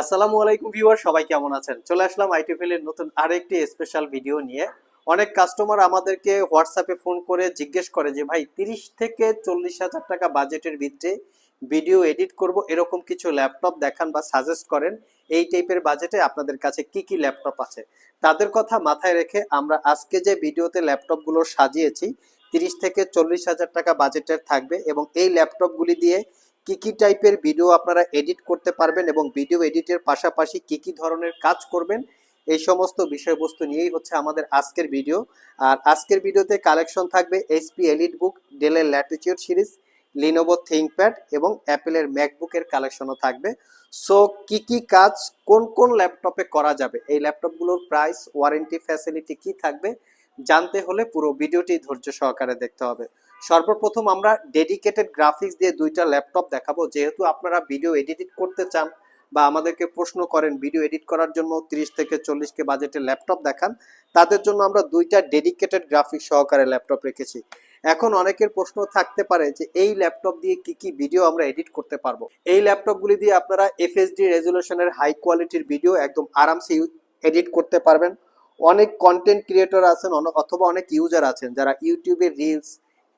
আসসালামু আলাইকুম ভিউয়ার, সবাই কেমন আছেন? চলে আসলাম আইটিফেল এর নতুন আরেকটি স্পেশাল ভিডিও নিয়ে। অনেক কাস্টমার আমাদেরকে হোয়াটসঅ্যাপে ফোন করে জিজ্ঞেস করে যে, ভাই, তিরিশ থেকে চল্লিশ হাজার টাকা বাজেটের ভিতরে ভিডিও এডিট করব, এরকম কিছু ল্যাপটপ দেখান বা সাজেস্ট করেন, এই টাইপের বাজেটে আপনাদের কাছে কি কি ল্যাপটপ আছে? তাদের কথা মাথায় রেখে আমরা আজকে যে ভিডিওতে ল্যাপটপগুলো সাজিয়েছি, তিরিশ থেকে চল্লিশ হাজার টাকা বাজেটের থাকবে এবং এই ল্যাপটপগুলি দিয়ে কি কি টাইপের ভিডিও আপনারা এডিট করতে পারবেন এবং ভিডিও এডিটের পাশাপাশি কি কি ধরনের কাজ করবেন, এই সমস্ত বিষয়বস্তু নিয়েই হচ্ছে আমাদের আজকের ভিডিও। আর আজকের ভিডিওতে কালেকশন থাকবে এইচপি এলিট বুক ডেলের ল্যাটিচিউড সিরিজ লিনোভো থিঙ্কপ্যাড এবং অ্যাপেলের ম্যাকবুকের কালেকশনও থাকবে। সো কি কি কাজ, কোন কোন ল্যাপটপে করা যাবে, এই ল্যাপটপগুলোর প্রাইস ওয়ারেন্টি ফ্যাসিলিটি কি থাকবে, জানতে হলে পুরো ভিডিওটি ধৈর্য সহকারে দেখতে হবে। সর্বপ্রথম আমরা ডেডিকেটেড গ্রাফিক্স দিয়ে দুইটা ল্যাপটপ দেখাবো। যেহেতু আপনারা ভিডিও এডিট করতে চান বা আমাদেরকে প্রশ্ন করেন ভিডিও এডিট করার জন্য তিরিশ থেকে চল্লিশ কে বাজেটের ল্যাপটপ দেখান, তাদের জন্য আমরা দুইটা ডেডিকেটেড গ্রাফিক্স সহকারে ল্যাপটপ রেখেছি। এখন অনেকের প্রশ্ন থাকতে পারে যে, এই ল্যাপটপ দিয়ে কি কি ভিডিও আমরা এডিট করতে পারব? এই ল্যাপটপগুলি দিয়ে আপনারা এফএসডি রেজুলেশনের হাই কোয়ালিটির ভিডিও একদম আরামসে এডিট করতে পারবেন। অনেক কন্টেন্ট ক্রিয়েটর আছেন অথবা অনেক ইউজার আছেন যারা ইউটিউবে reels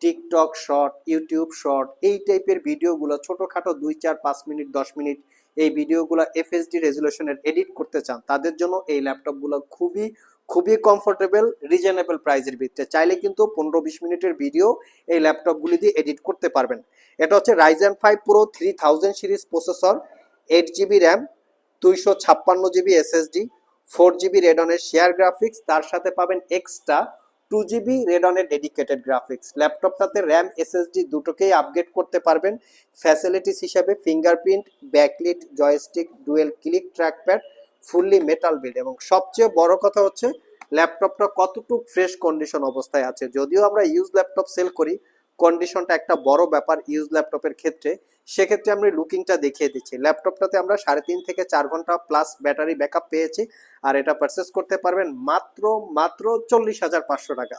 TikTok short, YouTube short, এই টাইপের ভিডিওগুলো ছোটোখাটো দুই চার পাঁচ মিনিট, দশ মিনিট এই ভিডিওগুলো এফএসডি রেজুলেশনের এডিট করতে চান, তাদের জন্য এই ল্যাপটপগুলো খুবই খুবই কমফোর্টেবল রিজনেবল প্রাইসের ভিতরে। চাইলে কিন্তু পনেরো বিশ মিনিটের ভিডিও এই ল্যাপটপগুলি দিয়ে এডিট করতে পারবেন। এটা হচ্ছে Ryzen five pro three thousand series processor eight GB RAM দুইশো ছাপ্পান্ন জিবি এসএসডি ফোর জিবি রেডনের শেয়ার গ্রাফিক্স তার সাথে পাবেন এক্সট্রা টু জিবি রেডনের ডেডিকেটেড গ্রাফিক্স ল্যাপটপটাতে র্যাম এসএসডি দুটোকেই আপগ্রেড করতে পারবেন। ফ্যাসিলিটিস হিসাবে fingerprint backlit joystick dual click trackpad fully metal build এবং সবচেয়ে বড় কথা হচ্ছে ল্যাপটপটা কতটুকু ফ্রেশ কন্ডিশন অবস্থায় আছে। যদিও আমরা ইউজ ল্যাপটপ সেল করি কন্ডিশনটা একটা বড় ব্যাপার ইউজ ল্যাপটপের ক্ষেত্রে, সেক্ষেত্রে আমরা লুকিংটা দেখিয়ে দিচ্ছি। ল্যাপটপটাতে আমরা সাড়ে তিন থেকে চার ঘণ্টা প্লাস ব্যাটারি ব্যাকআপ পেয়েছি, আর এটা পারচেস করতে পারবেন মাত্র মাত্র চল্লিশ হাজার পাঁচশো টাকা।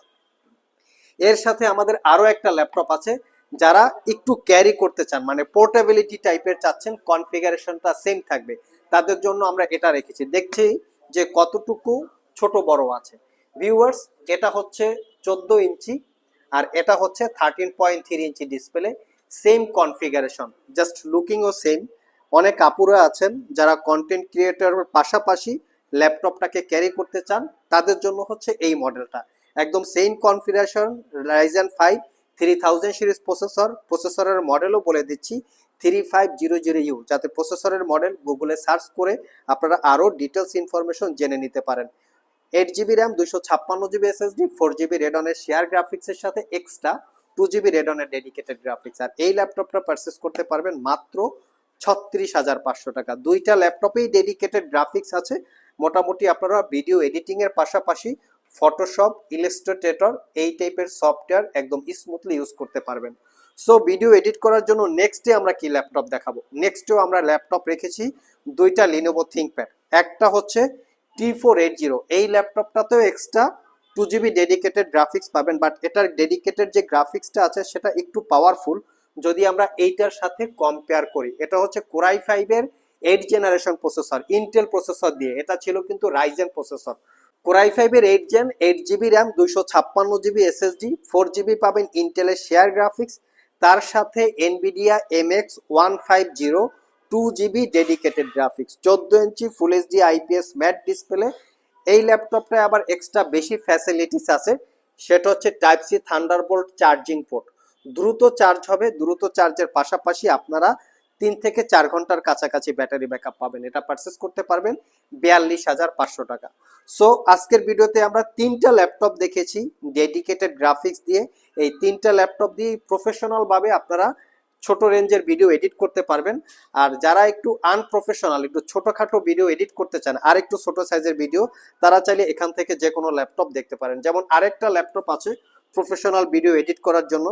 এর সাথে আমাদের আরও একটা ল্যাপটপ আছে, যারা একটু ক্যারি করতে চান মানে পোর্টেবিলিটি টাইপের চাচ্ছেন কনফিগারেশনটা সেম থাকবে। তাদের জন্য আমরা এটা রেখেছি। দেখছি যে কতটুকু ছোট বড় আছে। ভিউয়ার্স এটা হচ্ছে চোদ্দ ইঞ্চি আর এটা হচ্ছে thirteen point three inch display same configuration just লুকিংও same অনেক আপুরা আছেন যারা কন্টেন্ট ক্রিয়েটরের পাশাপাশি ল্যাপটপটাকে ক্যারি করতে চান, তাদের জন্য হচ্ছে এই মডেলটা একদম same configuration Ryzen five three thousand series processor প্রসেসরের মডেলও বলে দিচ্ছি three five zero zero U যাতে প্রসেসরের মডেল গুগলে সার্চ করে আপনারা আরও ডিটেলস ইনফরমেশন জেনে নিতে পারেন। এইট জিবি র্যাম দুশো ছাপ্পান্ন জিবি এসএসডি ফোর জিবি রেডনের শেয়ার গ্রাফিক্সের সাথে এক্সট্রা টু জিবি রেডনের ডেডিকেটেড গ্রাফিক্স আর এই ল্যাপটপটা পারচেস করতে পারবেন মাত্র ছত্রিশ হাজার পাঁচশো টাকা। দুইটা ল্যাপটপেই ডেডিকেটেড গ্রাফিক্স আছে। মোটামুটি আপনারা ভিডিও এডিটিং এর পাশাপাশি ফটোশপ ইলাস্ট্রেটর এই টাইপের সফটওয়্যার একদম স্মুথলি ইউজ করতে পারবেন। সো ভিডিও এডিট করার জন্য নেক্সটে আমরা কি ল্যাপটপ দেখাবো? নেক্সটেও আমরা ল্যাপটপ রেখেছি দুইটা লিনোভো থিঙ্কপ্যাড একটা হচ্ছে টি ফোর এইট জিরো এই ল্যাপটপটাতেও extra two GB dedicated graphics পাবেন বাট এটার ডেডিকেটেড যে গ্রাফিক্সটা আছে, সেটা একটু পাওয়ারফুল যদি আমরা এইটার সাথে কম্পেয়ার করি। এটা হচ্ছে কোরাই ফাইভের eight generation processor Intel processor দিয়ে। এটা ছিল কিন্তু রাইজেন প্রসেসর কোরাই ফাইভের eight gen eight GB RAM দুইশো ছাপ্পান্ন জিবি এসএসডি ফোর জিবি পাবেন ইন্টেলের শেয়ার গ্রাফিক্স তার সাথে Nvidia M X one five zero two GB dedicated graphics চোদ্দ inch full HD IPS matt display এই ল্যাপটপটায় আবার এক্সট্রা বেশি ফ্যাসিলিটিস আছে, সেটা হচ্ছে type C Thunderbolt charging port দ্রুত চার্জ হবে, দ্রুত চার্জের পাশাপাশি আপনারা তিন থেকে চার ঘণ্টার কাছাকাছি ব্যাটারি ব্যাকআপ পাবেন, এটা পারচেস করতে পারবেন বিয়াল্লিশ হাজার পাঁচশো টাকা। সো আজকের ভিডিওতে আমরা তিনটা ল্যাপটপ দেখেছি ডেডিকেটেড গ্রাফিক্স দিয়ে, এই তিনটা ল্যাপটপ দিয়ে প্রফেশনাল ভাবে আপনারা ছোট রেঞ্জের ভিডিও এডিট করতে পারবেন। আর যারা একটু আনপ্রফেশনাল একটু ছোটোখাটো ভিডিও এডিট করতে চান, আর একটু ছোট সাইজের ভিডিও তারা চাইলে এখান থেকে যে কোনো ল্যাপটপ দেখতে পারেন। যেমন আরেকটা ল্যাপটপ আছে প্রফেশনাল ভিডিও এডিট করার জন্য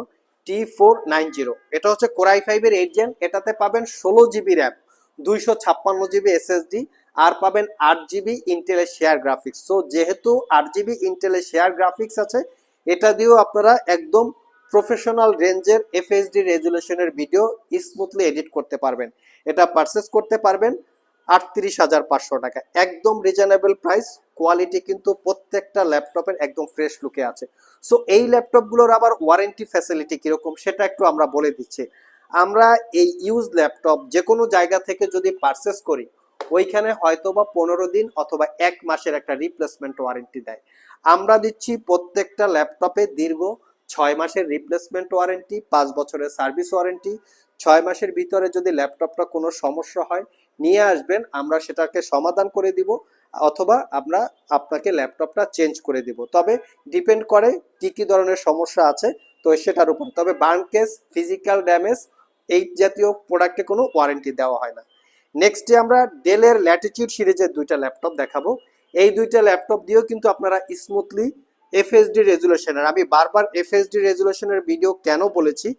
টি ফোর নাইন জিরো এটা হচ্ছে কোরাই ফাইভের এইট জেন এটাতে পাবেন ষোলো জিবি র্যাম দুইশো ছাপ্পান্ন জিবি এসএসডি আর পাবেন আট জিবি ইন্টেলের শেয়ার গ্রাফিক্স সো যেহেতু আট জিবি ইন্টেলের শেয়ার গ্রাফিক্স আছে, এটা দিয়েও আপনারা একদম প্রফেশনাল রেঞ্জের এফএসডি রেজুলেশনের ভিডিও স্মুথলি এডিট করতে পারবেন। এটা পারচেস করতে পারবেন আটত্রিশ হাজার পাঁচশো টাকা। একদম রিজনেবল প্রাইস কোয়ালিটি কিন্তু প্রত্যেকটা ল্যাপটপের একদম ফ্রেশ লুকে আছে। সো এই ল্যাপটপগুলোর আবার ওয়ারেন্টি ফ্যাসিলিটি কীরকম সেটা একটু আমরা বলে দিচ্ছি। আমরা এই ইউজ ল্যাপটপ যে কোনো জায়গা থেকে যদি পারচেস করি, ওইখানে হয়তো বা পনেরো দিন অথবা এক মাসের একটা রিপ্লেসমেন্ট ওয়ারেন্টি দেয়। আমরা দিচ্ছি প্রত্যেকটা ল্যাপটপে দীর্ঘ ছয় মাসের রিপ্লেসমেন্ট ওয়ারেন্টি পাঁচ বছরের সার্ভিস ওয়ারেন্টি ছয় মাসের ভিতরে যদি ল্যাপটপটা কোনো সমস্যা হয়, নিয়ে আসবেন, আমরা সেটাকে সমাধান করে দিব, অথবা আমরা আপনাকে ল্যাপটপটা চেঞ্জ করে দিব। তবে ডিপেন্ড করে কি কি ধরনের সমস্যা আছে, তো সেটার উপর। তবে বার্ন কেস ফিজিক্যাল ড্যামেজ এই জাতীয় প্রোডাক্টে কোনো ওয়ারেন্টি দেওয়া হয় না। নেক্সটে আমরা ডেলের ল্যাটিটিউড সিরিজের দুইটা ল্যাপটপ দেখাবো। এই দুইটা ল্যাপটপ দিয়েও কিন্তু আপনারা স্মুথলি এফএসডি রেজুলেশনের আমি বারবার এফএসডি রেজুলেশনের ভিডিও কেন বলেছি?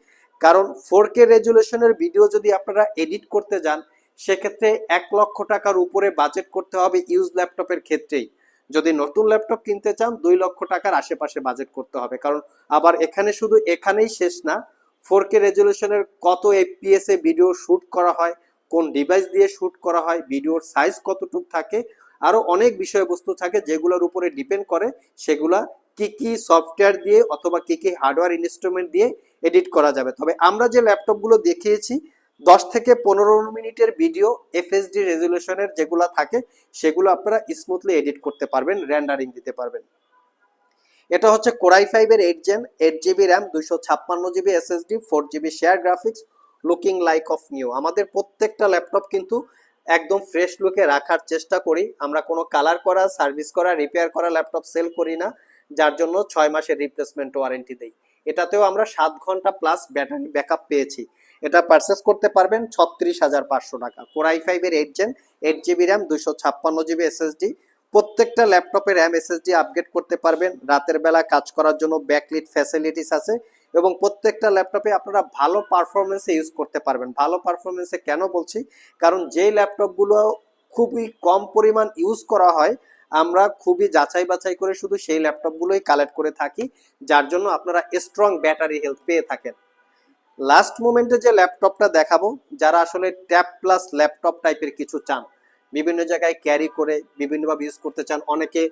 কারণ ফোর কে রেজুলেশনের ভিডিও যদি আপনারা এডিট করতে যান, সেক্ষেত্রে এক লক্ষ টাকার উপরে বাজেট করতে হবে ইউজ ল্যাপটপের ক্ষেত্রেই। যদি নতুন ল্যাপটপ কিনতে চান, দুই লক্ষ টাকার আশেপাশে বাজেট করতে হবে। কারণ আবার এখানে শুধু এখানেই শেষ না ফোর কে রেজুলেশনের কত এফপিএস এ ভিডিও শুট করা হয়, কোন ডিভাইস দিয়ে শুট করা হয় ভিডিওর সাইজ কতটুকু থাকে, আরও অনেক বিষয়বস্তু থাকে যেগুলোর উপরে ডিপেন্ড করে, সেগুলা কি কি সফটওয়্যার দিয়ে অথবা কি কি হার্ডওয়্যার ইনস্ট্রুমেন্ট দিয়ে এডিট করা যাবে। তবে আমরা যে ল্যাপটপগুলো দেখিয়েছি, দশ থেকে পনেরো মিনিটের ভিডিও এফএসডি রেজুলেশনের যেগুলো থাকে, সেগুলো আপনারা স্মুথলি এডিট করতে পারবেন র্যান্ডারিং দিতে পারবেন। এটা হচ্ছে কোরাই ফাইভের eight gen eight GB RAM দুইশো ছাপ্পান্ন GB SSD four GB share graphics looking like of new আমাদের প্রত্যেকটা ল্যাপটপ কিন্তু একদম ফ্রেশ লুকে রাখার চেষ্টা করি। আমরা কোনো কালার করা সার্ভিস করা রিপেয়ার করা ল্যাপটপ সেল করি না। যার জন্য ছয় মাসের রিপ্লেসমেন্ট ওয়ারেন্টি দেই। এটাতেও আমরা সাত ঘণ্টা প্লাস ব্যাটারি ব্যাকআপ পেয়েছি। এটা পারচেস করতে পারবেন ছত্রিশ হাজার পাঁচশো টাকা। কোরাই ফাইভের eight gen eight GB RAM দুশো ছাপ্পান্ন জিবি এসএসডি প্রত্যেকটা ল্যাপটপে র্যাম এসএসডি আপগ্রেড করতে পারবেন। রাতের বেলা কাজ করার জন্য ব্যাকলিট ফ্যাসিলিটিস আছে এবং প্রত্যেকটা ল্যাপটপে আপনারা ভালো পারফরমেন্সে ইউজ করতে পারবেন। ভালো পারফরমেন্সে কেন বলছি? কারণ যেই ল্যাপটপগুলো খুবই কম পরিমাণ ইউজ করা হয় আমরা খুবই যাচাই বাছাই করে শুধু সেই ল্যাপটপগুলোই কালেক্ট করে থাকি, যার জন্য আপনারা স্ট্রং ব্যাটারি হেলথ পেয়ে থাকেন। লাস্ট মোমেন্টে যে ল্যাপটপটা দেখাবো, যারা আসলে ট্যাব প্লাস ল্যাপটপ টাইপের কিছু চান, বিভিন্ন জায়গায় ক্যারি করে বিভিন্নভাবে ইউজ করতে চান, অনেকে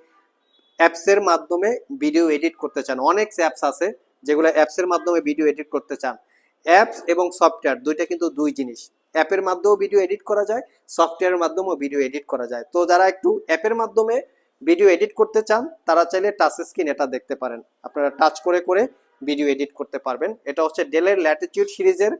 অ্যাপসের মাধ্যমে ভিডিও এডিট করতে চান, অনেক অ্যাপস আছে যেগুলো অ্যাপসের মাধ্যমে ভিডিও এডিট করতে চান। অ্যাপস এবং সফটওয়্যার দুইটা কিন্তু দুই জিনিস। অ্যাপের মাধ্যমেও ভিডিও এডিট করা যায় সফটওয়্যারের মাধ্যমেও ভিডিও এডিট করা যায়। তো যারা একটু অ্যাপের মাধ্যমে ভিডিও এডিট করতে চান, তারা চাইলে টাচ স্ক্রিন এটা দেখতে পারেন। আপনারা টাচ করে করে ভিডিও এডিট করতে পারবেন। এটা হচ্ছে ডেলের ল্যাটিটিউড সিরিজের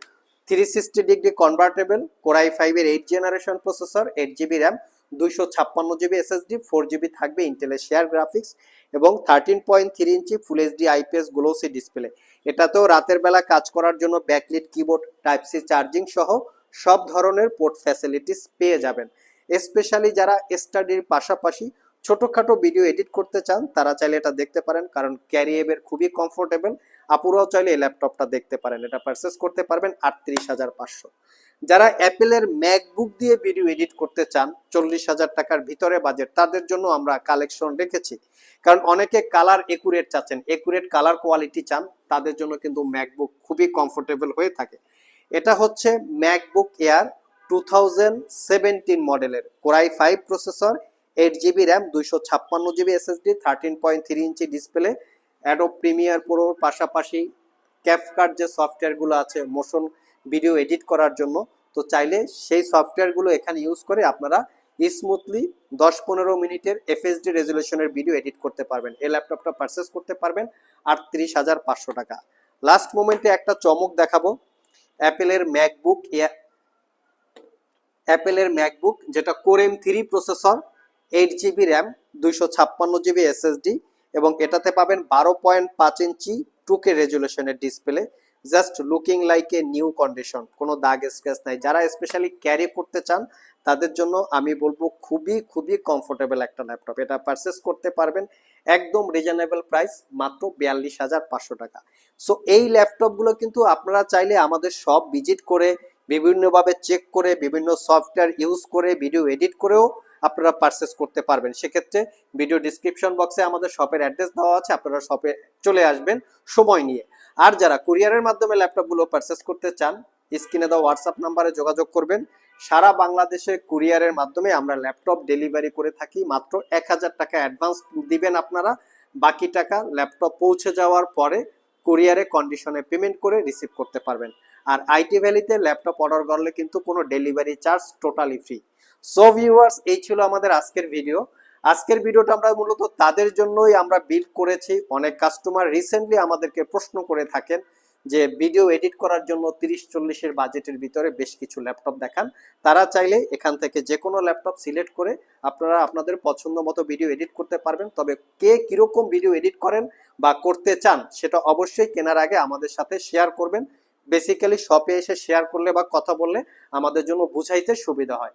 three sixty degree convertible Core i ফাইভের eight generation processor eight GB RAM দুইশো ছাপ্পান্ন জিবি এসএসডি ফোর জিবি থাকবে ইন্টেলের শেয়ার গ্রাফিক্স এবং thirteen point three inch full HD IPS glossy display এটাতেও রাতের বেলা কাজ করার জন্য backlit keyboard type C charging সহ সব ধরনের পোর্ট ফ্যাসিলিটিস পেয়ে যাবেন। স্পেশালি যারা স্টাডির পাশাপাশি ছোটোখাটো ভিডিও এডিট করতে চান, তারা চাইলে এটা দেখতে পারেন, কারণ ক্যারিয়েবের খুবই কমফোর্টেবল আপুরাও চাইলে এই ল্যাপটপটা দেখতে পারেন, এটা পারচেস করতে পারবেন আটত্রিশ হাজার পাঁচশো। যারা অ্যাপেলের ম্যাকবুক দিয়ে ভিডিও এডিট করতে চান, চল্লিশ হাজার টাকার ভিতরে বাজেট তাদের জন্য আমরা কালেকশন রেখেছি। কারণ অনেকে কালার একুরেট চাচ্ছেন একুরেট কালার কোয়ালিটি চান, তাদের জন্য কিন্তু ম্যাকবুক খুবই কমফোর্টেবল হয়ে থাকে। এটা হচ্ছে ম্যাকবুক এয়ার টু থাউজেন্ড মডেলের Core i five processor eight GB RAM দুইশো ছাপ্পান্ন GB SSD thirteen point three inch display Adobe Premiere প্রোর পাশাপাশি ক্যাপকার্ট যে সফটওয়্যারগুলো আছে মোশন ভিডিও এডিট করার জন্য। তো চাইলে সেই সফটওয়্যারগুলো এখানে ইউজ করে আপনারা স্মুথলি দশ পনেরো মিনিটের এফএসডি রেজুলেশনের ভিডিও এডিট করতে পারবেন। এই ল্যাপটপটা পারচেস করতে পারবেন আটত্রিশ হাজার পাঁচশো টাকা। লাস্ট মোমেন্টে একটা চমক দেখাবো। অ্যাপেলের ম্যাকবুক অ্যাপেলের ম্যাকবুক, যেটা Core M three processor eight GB RAM দুইশো ছাপ্পান্ন জিবি এসএসডি এবং এটাতে পাবেন বারো পয়েন্ট পাঁচ inch two K রেজুলেশনের display just looking like a new condition, কোনো দাগ স্ক্র্যাচ নাই। যারা স্পেশালি ক্যারি করতে চান, তাদের জন্য আমি বলব খুবই খুবই কমফোর্টেবল একটা ল্যাপটপ। এটা পারচেস করতে পারবেন একদম রিজনেবল প্রাইস, মাত্র বিয়াল্লিশ হাজার পাঁচশো টাকা। সো এই ল্যাপটপগুলো কিন্তু আপনারা চাইলে আমাদের সব ভিজিট করে, বিভিন্নভাবে চেক করে, বিভিন্ন সফটওয়্যার ইউজ করে, ভিডিও এডিট করেও আপনারা পারচেস করতে পারবেন। সেক্ষেত্রে ভিডিও ডিসক্রিপশন বক্সে আমাদের শপের অ্যাড্রেস দেওয়া আছে, আপনারা শপে চলে আসবেন সময় নিয়ে। আর যারা কুরিয়ারের মাধ্যমে ল্যাপটপগুলো পারচেস করতে চান, স্ক্রিনে দেওয়া হোয়াটসঅ্যাপ নাম্বারে যোগাযোগ করবেন। সারা বাংলাদেশে কুরিয়ারের মাধ্যমে আমরা ল্যাপটপ ডেলিভারি করে থাকি, মাত্র এক হাজার টাকা অ্যাডভান্স দিবেন আপনারা। বাকি টাকা ল্যাপটপ পৌঁছে যাওয়ার পরে কুরিয়ারে কন্ডিশনে পেমেন্ট করে রিসিভ করতে পারবেন। আর আইটি ভ্যালিতে ল্যাপটপ অর্ডার করলে কিন্তু কোনো delivery charge totally free so viewers এই ছিল আমাদের আজকের ভিডিও আজকের ভিডিওটা আমরা মূলত তাদের জন্যই আমরা বিল্ড করেছি। অনেক কাস্টমার রিসেন্টলি আমাদেরকে প্রশ্ন করে থাকেন যে ভিডিও এডিট করার জন্য তিরিশ চল্লিশের বাজেটের ভিতরে বেশ কিছু ল্যাপটপ দেখান। তারা চাইলে এখান থেকে যে কোনো ল্যাপটপ সিলেক্ট করে আপনারা আপনাদের পছন্দ মতো ভিডিও এডিট করতে পারবেন। তবে কে কীরকম ভিডিও এডিট করেন বা করতে চান, সেটা অবশ্যই কেনার আগে আমাদের সাথে শেয়ার করবেন। বেসিক্যালি শপে এসে শেয়ার করলে বা কথা বললে আমাদের জন্য বুঝাইতে সুবিধা হয়।